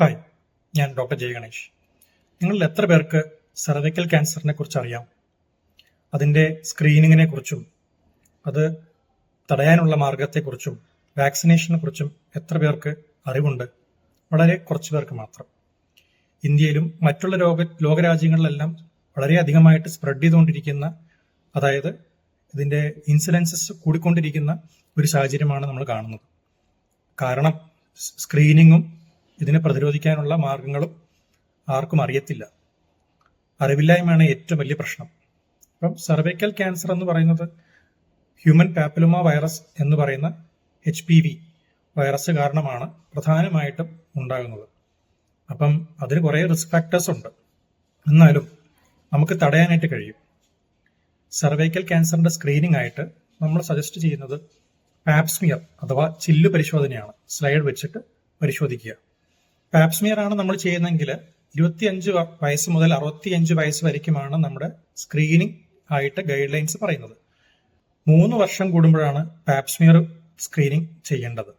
Hi ഞാൻ doctor Jaya Ganesh. നിങ്ങളിൽ എത്ര പേർക്ക് സെർവിക്കൽ ക്യാൻസറിനെ കുറിച്ച് അറിയാം? അതിന്റെ സ്ക്രീനിങ്ങിനെ കുറിച്ചും അത് തടയാനുള്ള മാർഗത്തെക്കുറിച്ചും വാക്സിനേഷനെ കുറിച്ചും എത്ര പേർക്ക് അറിവുണ്ട്? വളരെ കുറച്ച് പേർക്ക് മാത്രം. ഇന്ത്യയിലും മറ്റുള്ള ലോക ലോകരാജ്യങ്ങളിലെല്ലാം വളരെ അധികമായിട്ട് സ്പ്രെഡ് ചെയ്തുകൊണ്ടിരിക്കുന്ന അതായത് ഇതിന്റെ ഇൻസിഡൻസസ് കൂടിക്കൊണ്ടിരിക്കുന്ന ഒരു സാഹചര്യമാണ് നമ്മൾ കാണുന്നത്. കാരണം സ്ക്രീനിങ്ങും ഇതിനെ പ്രതിരോധിക്കാനുള്ള മാർഗങ്ങളും ആർക്കും അറിയത്തില്ല. അറിവില്ലായ്മയാണ് ഏറ്റവും വലിയ പ്രശ്നം. അപ്പം സർവൈക്കൽ ക്യാൻസർ എന്ന് പറയുന്നത് ഹ്യൂമൻ പാപ്പിലുമ വൈറസ് എന്ന് പറയുന്ന എച്ച് പി വി വൈറസ് കാരണമാണ് പ്രധാനമായിട്ടും ഉണ്ടാകുന്നത്. അപ്പം അതിന് കുറേ റിസ്ക് ഫാക്ടേഴ്സ് ഉണ്ട്. എന്നാലും നമുക്ക് തടയാനായിട്ട് കഴിയും. സർവൈക്കൽ ക്യാൻസറിന്റെ സ്ക്രീനിംഗ് ആയിട്ട് നമ്മൾ സജസ്റ്റ് ചെയ്യുന്നത് പാപ്സ്മിയർ അഥവാ ചില്ല് പരിശോധനയാണ്. സ്ലൈഡ് വെച്ചിട്ട് പരിശോധിക്കുക. പാപ്സ്മിയർ ആണ് നമ്മൾ ചെയ്യുന്നതെങ്കിൽ ഇരുപത്തിയഞ്ച് വയസ്സ് മുതൽ അറുപത്തിയഞ്ച് വയസ്സ് വരയ്ക്കുമാണ് നമ്മുടെ സ്ക്രീനിങ് ആയിട്ട് ഗൈഡ് ലൈൻസ് പറയുന്നത്. മൂന്ന് വർഷം കൂടുമ്പോഴാണ് പാപ്സ്മിയർ സ്ക്രീനിങ് ചെയ്യേണ്ടത്.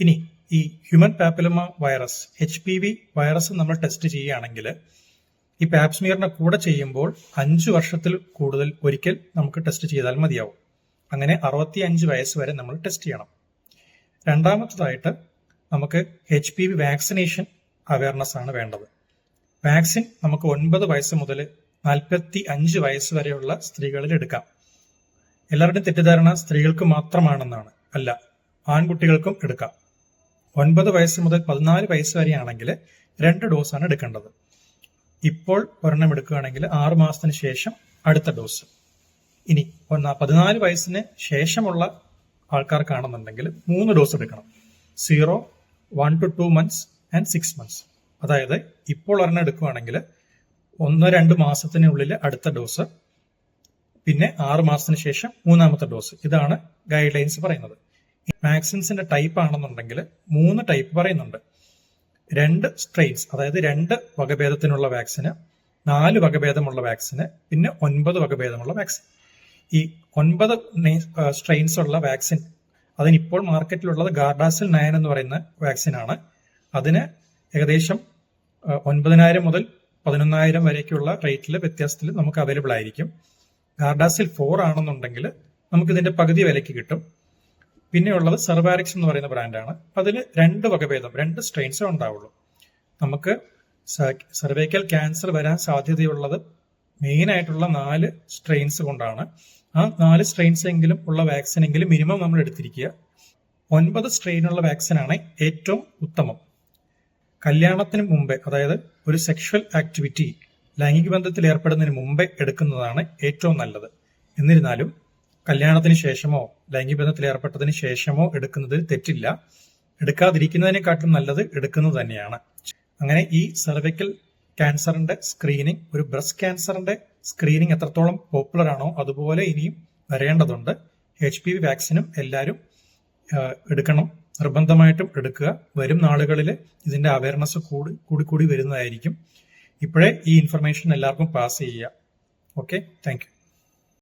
ഇനി ഈ human papilloma virus H P V virus നമ്മൾ ടെസ്റ്റ് ചെയ്യുകയാണെങ്കിൽ ഈ പാപ്സ്മിയറിന്റെ കൂടെ ചെയ്യുമ്പോൾ അഞ്ച് വർഷത്തിൽ കൂടുതൽ ഒരിക്കൽ നമുക്ക് ടെസ്റ്റ് ചെയ്താൽ മതിയാവും. അങ്ങനെ അറുപത്തി അഞ്ച് വയസ്സ് വരെ നമ്മൾ ടെസ്റ്റ് ചെയ്യണം. രണ്ടാമത്തതായിട്ട് നമുക്ക് H P V vaccination awareness ആണ് വേണ്ടത്. വാക്സിൻ നമുക്ക് ഒൻപത് വയസ്സ് മുതൽ നാൽപ്പത്തി അഞ്ച് വയസ്സ് വരെയുള്ള സ്ത്രീകളിൽ എടുക്കാം. എല്ലാവരുടെയും തെറ്റിദ്ധാരണ സ്ത്രീകൾക്ക് മാത്രമാണെന്നാണ്. അല്ല ആൺകുട്ടികൾക്കും എടുക്കാം. ഒൻപത് വയസ്സ് മുതൽ പതിനാല് വയസ്സ് വരെയാണെങ്കിൽ രണ്ട് ഡോസാണ് എടുക്കേണ്ടത്. ഇപ്പോൾ ഒരെണ്ണം എടുക്കുകയാണെങ്കിൽ ആറു മാസത്തിന് ശേഷം അടുത്ത ഡോസ്. ഇനി ഒന്നാ പതിനാല് വയസ്സിന് ശേഷമുള്ള ആൾക്കാർക്കാണെന്നുണ്ടെങ്കിൽ മൂന്ന് ഡോസ് എടുക്കണം. Zero one to two months and six months അതായത് ഇപ്പോൾ ഒരെണ്ണം എടുക്കുകയാണെങ്കിൽ ഒന്ന് രണ്ട് മാസത്തിനുള്ളിൽ അടുത്ത ഡോസ് പിന്നെ ആറ് മാസത്തിന് ശേഷം മൂന്നാമത്തെ ഡോസ് ഇതാണ് ഗൈഡ് ലൈൻസ് പറയുന്നത്. വാക്സിൻസിന്റെ ടൈപ്പ് ആണെന്നുണ്ടെങ്കിൽ മൂന്ന് ടൈപ്പ് പറയുന്നുണ്ട്. രണ്ട് സ്ട്രെയിൻസ് അതായത് രണ്ട് വകഭേദത്തിനുള്ള വാക്സിന് നാല് വകഭേദമുള്ള വാക്സിന് പിന്നെ ഒൻപത് വകഭേദമുള്ള വാക്സിൻ ഈ ഒൻപത് സ്ട്രെയിൻസ് ഉള്ള വാക്സിൻ അതിനിപ്പോൾ മാർക്കറ്റിലുള്ളത് ഗാർഡാസിൽ നയൻ എന്ന് പറയുന്ന വാക്സിനാണ് അതിന് ഏകദേശം ഒൻപതിനായിരം മുതൽ പതിനൊന്നായിരം വരേക്കുള്ള റേറ്റിൽ വ്യത്യാസത്തിൽ നമുക്ക് അവൈലബിൾ ആയിരിക്കും. ഗാർഡാസിൽ ഫോർ ആണെന്നുണ്ടെങ്കിൽ നമുക്ക് ഇതിന്റെ പകുതി വിലയ്ക്ക് കിട്ടും. പിന്നെയുള്ളത് സെർവാരിക്സ് എന്ന് പറയുന്ന ബ്രാൻഡാണ് അതിൽ രണ്ട് വകഭേദം രണ്ട് സ്ട്രെയിൻസേ ഉണ്ടാവുള്ളൂ. നമുക്ക് സെർവൈക്കൽ ക്യാൻസർ വരാൻ സാധ്യതയുള്ളത് മെയിൻ ആയിട്ടുള്ള നാല് സ്ട്രെയിൻസ് കൊണ്ടാണ്. ആ നാല് സ്ട്രെയിൻസ് എങ്കിലും ഉള്ള വാക്സിൻ എങ്കിലും മിനിമം നമ്മൾ എടുത്തിരിക്കുക. ഒൻപത് സ്ട്രെയിനുള്ള വാക്സിനാണ് ഏറ്റവും ഉത്തമം. കല്യാണത്തിന് മുമ്പേ അതായത് ഒരു സെക്ഷൽ ആക്ടിവിറ്റി ലൈംഗിക ബന്ധത്തിൽ ഏർപ്പെടുന്നതിന് മുമ്പേ എടുക്കുന്നതാണ് ഏറ്റവും നല്ലത്. എന്നിരുന്നാലും കല്യാണത്തിന് ശേഷമോ ലൈംഗിക ബന്ധത്തിൽ ഏർപ്പെട്ടതിന് ശേഷമോ എടുക്കുന്നതിൽ തെറ്റില്ല. എടുക്കാതിരിക്കുന്നതിനെക്കാട്ടും നല്ലത് എടുക്കുന്നത് തന്നെയാണ്. അങ്ങനെ ഈ സെർവിക്കൽ ക്യാൻസറിന്റെ സ്ക്രീനിങ് ഒരു ബ്രസ്റ്റ് ക്യാൻസറിന്റെ സ്ക്രീനിങ് എത്രത്തോളം പോപ്പുലർ ആണോ അതുപോലെ ഇനിയും വരേണ്ടതുണ്ട്. എച്ച് പി വി വാക്സിനും എല്ലാവരും എടുക്കണം. നിർബന്ധമായിട്ടും എടുക്കുക. വരും നാളുകളിൽ ഇതിന്റെ അവയർനെസ് കൂടി കൂടി കൂടി വരുന്നതായിരിക്കും. ഇപ്പോഴേ ഈ ഇൻഫർമേഷൻ എല്ലാവർക്കും പാസ് ചെയ്യുക. Okay thank